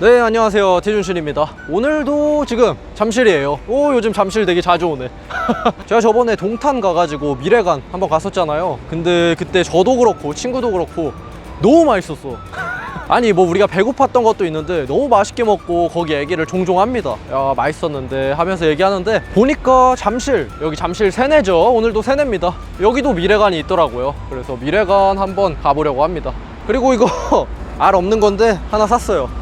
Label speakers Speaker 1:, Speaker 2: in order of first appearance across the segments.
Speaker 1: 네 안녕하세요. 태준실입니다. 오늘도 지금 잠실이에요. 오 요즘 잠실 되게 자주 오네. 제가 저번에 동탄 가가지고 미래관 한번 갔었잖아요. 근데 그때 저도 그렇고 친구도 그렇고 너무 맛있었어. 아니 뭐 우리가 배고팠던 것도 있는데 너무 맛있게 먹고 거기 얘기를 종종 합니다. 야 맛있었는데 하면서 얘기하는데 보니까 잠실 여기 잠실 세내죠. 오늘도 세내입니다. 여기도 미래관이 있더라고요. 그래서 미래관 한번 가보려고 합니다. 그리고 이거 알 없는 건데 하나 샀어요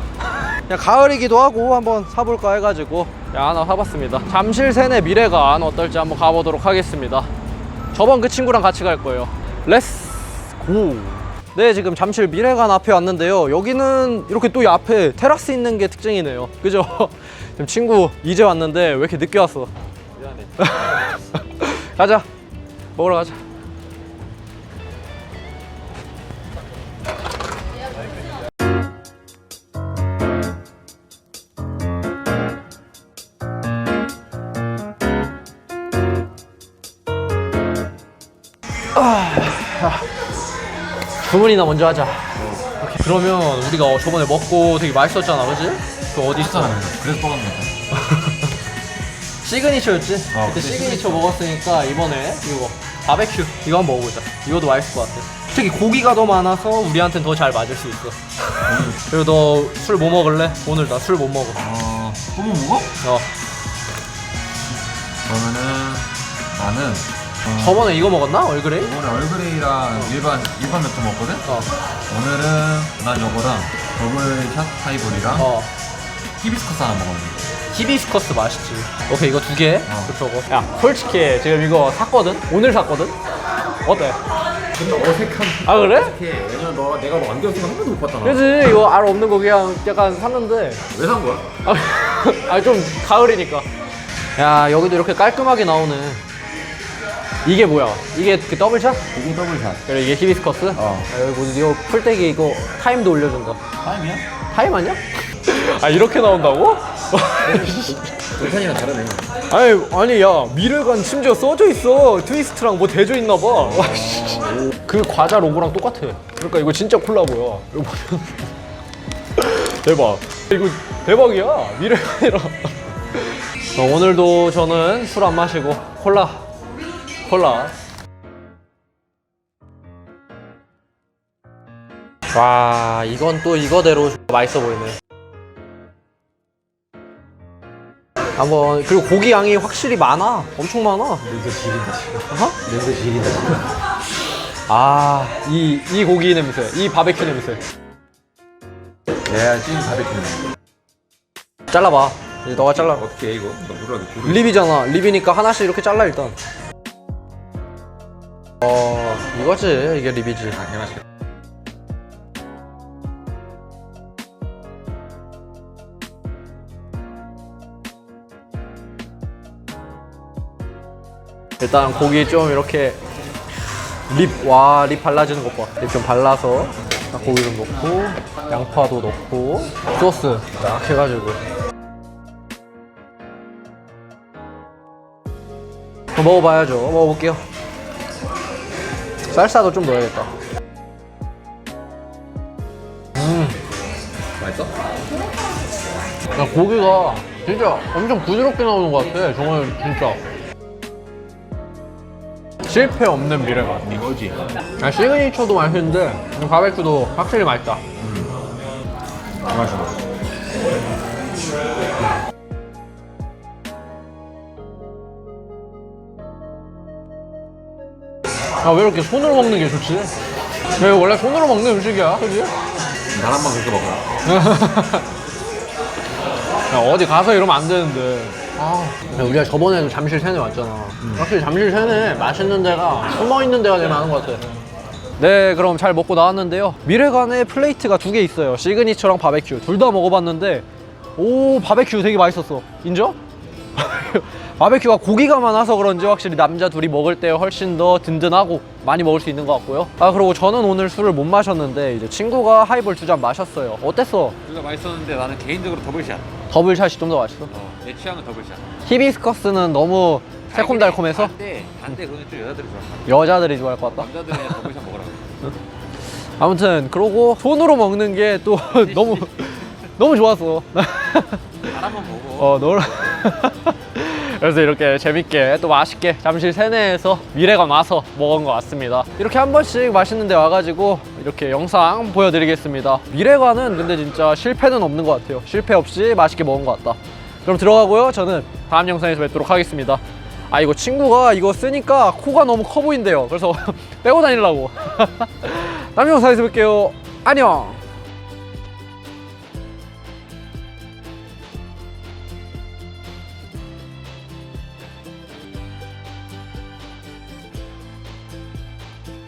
Speaker 1: 그냥 가을이기도 하고 한번 사볼까 해가지고. 그냥 하나 사봤습니다. 잠실 세내 미래관 어떨지 한번 가보도록 하겠습니다. 저번 그 친구랑 같이 갈 거예요. 렛츠 고! 네 지금 잠실 미래관 앞에 왔는데요. 여기는 이렇게 또이 앞에 테라스 있는 게 특징이네요. 그죠? 지금 친구 이제 왔는데 왜 이렇게 늦게 왔어?
Speaker 2: 미안해.
Speaker 1: 가자. 먹으러 가자 주문이나 먼저 하자 오케이, 그러면 우리가 어, 저번에 먹고 되게 맛있었잖아 그지? 그 어디 있어?
Speaker 2: 그래서 뽑았는.
Speaker 1: 시그니처였지?
Speaker 2: 어,
Speaker 1: 그때
Speaker 2: 그때
Speaker 1: 시그니처 먹었으니까 이번에 이거 바베큐 이거 한번 먹어보자 이것도 맛있을 것 같아 특히 고기가 더 많아서 우리한테는 더잘 맞을 수 있어 그리고 너 술 뭐 먹을래? 오늘 나 술 못 먹어
Speaker 2: 어, 뽑아 먹어?
Speaker 1: 어
Speaker 2: 그러면은 나는 어,
Speaker 1: 저번에 이거 먹었나? 얼그레이?
Speaker 2: 이번에 얼그레이랑 일반 일반 맥주 먹거든.
Speaker 1: 어
Speaker 2: 오늘은 난 요거랑 더블 샷 하이볼이랑
Speaker 1: 어.
Speaker 2: 히비스커스 하나 먹었는데.
Speaker 1: 히비스커스 맛있지 오케이 이거 두 개
Speaker 2: 어.
Speaker 1: 그쪽고 야 솔직히 지금 이거 샀거든? 오늘 샀거든? 어때?
Speaker 2: 근데 어색한.
Speaker 1: 아 그래?
Speaker 2: 왜냐면 너 내가 뭐 안경 쓰는 한 번도 못 봤잖아.
Speaker 1: 그지 이거 알 없는 거 그냥 약간 샀는데
Speaker 2: 왜 산 거야?
Speaker 1: 아 좀 가을이니까. 야 여기도 이렇게 깔끔하게 나오네. 이게 뭐야? 이게 그 더블샷?
Speaker 2: 이게 더블샷.
Speaker 1: 그래 이게 히비스커스?
Speaker 2: 어.
Speaker 1: 아, 여기 뭐 이거 풀떼기 이거 타임도 올려준다.
Speaker 2: 타임이야?
Speaker 1: 타임 아니야? 아 이렇게 나온다고?
Speaker 2: 돌산이랑 다르네.
Speaker 1: 아니 아니 야 미래관 심지어 써져 있어 트위스트랑 뭐 대져 있나 봐. 와, 씨. 그 과자 로고랑 똑같아. 그러니까 이거 진짜 콜라보야. 이거 보면 대박. 이거 대박이야 미래관이랑. 어, 오늘도 저는 술 안 마시고 콜라 콜라. 와 이건 또 이거대로 맛있어 보이네. 한번 그리고 고기 양이 확실히 많아 엄청 많아
Speaker 2: 냄새 지린다 지금.
Speaker 1: 어?
Speaker 2: 냄새 지린다 지금.
Speaker 1: 아이 이 고기 냄새 이 바베큐 냄새
Speaker 2: 내가 찐 바베큐네.
Speaker 1: 잘라봐 이제 너가 잘라
Speaker 2: 어떻게 해 이거? 너 누르라고 누르.
Speaker 1: 립이잖아 립이니까 하나씩 이렇게 잘라 일단 어 이거지 이게
Speaker 2: 아 개맛있겠다.
Speaker 1: 일단 고기 좀 이렇게 립와 립 발라주는 것봐 립 좀 발라서 딱 고기 좀 넣고 양파도 넣고 소스 딱 해가지고. 먹어봐야죠. 먹어볼게요 쌀사도 좀 넣어야겠다 음
Speaker 2: 맛있어?
Speaker 1: 야, 고기가 진짜 엄청 부드럽게 나오는 것 같아 정말 진짜 실패 없는 미래가
Speaker 2: 이거지.
Speaker 1: 아, 시그니처도 맛있는데 바베큐도 확실히 맛있다
Speaker 2: 맛있어.
Speaker 1: 아왜 이렇게 손으로 먹는 게 좋지? 왜 원래 손으로 먹는 음식이야 그지?
Speaker 2: 나랑만 그렇게 먹어.
Speaker 1: 야, 어디 가서 이러면 안 되는데. 아. 야, 우리가 저번에도 잠실 세네 왔잖아. 확실히 잠실 세네. 맛있는 데가 숨어 있는 데가 제일 많은 것 같아. 네 그럼 잘 먹고 나왔는데요. 미래관에 플레이트가 두 개 있어요. 시그니처랑 바베큐. 둘 다 먹어봤는데 오 바베큐 되게 맛있었어. 인정? 바베큐가 고기가 많아서 그런지 확실히 남자 둘이 먹을 때 훨씬 더 든든하고 많이 먹을 수 있는 것 같고요 아 그리고 저는 오늘 술을 못 마셨는데 이제 친구가 하이볼 두 잔 마셨어요 어땠어?
Speaker 2: 둘 다 맛있었는데 나는 개인적으로 더블샷.
Speaker 1: 더블샷이 좀 더 맛있어?
Speaker 2: 어, 내 취향은 더블샷.
Speaker 1: 히비스커스는 너무 새콤달콤해서
Speaker 2: 반대, 반대 그거는 좀 여자들이 좋아.
Speaker 1: 여자들이 좋아할 것 같다.
Speaker 2: 남자들은 그냥 더블샷 먹으라고.
Speaker 1: 아무튼 그러고 손으로 먹는 게 또 너무 너무 좋았어.
Speaker 2: 바람만 보고.
Speaker 1: 어, 놀. 그래서 이렇게 재밌게 또 맛있게 잠실 세내에서 미래관 와서 먹은 것 같습니다. 이렇게 한 번씩 맛있는 데 와가지고 이렇게 영상 보여드리겠습니다. 미래관은 근데 진짜 실패는 없는 것 같아요. 실패 없이 맛있게 먹은 것 같다. 그럼 들어가고요. 저는 다음 영상에서 뵙도록 하겠습니다. 아 이거 친구가 이거 쓰니까 코가 너무 커 보인대요. 그래서 빼고 다니려고. 다음 영상에서 뵐게요. 안녕.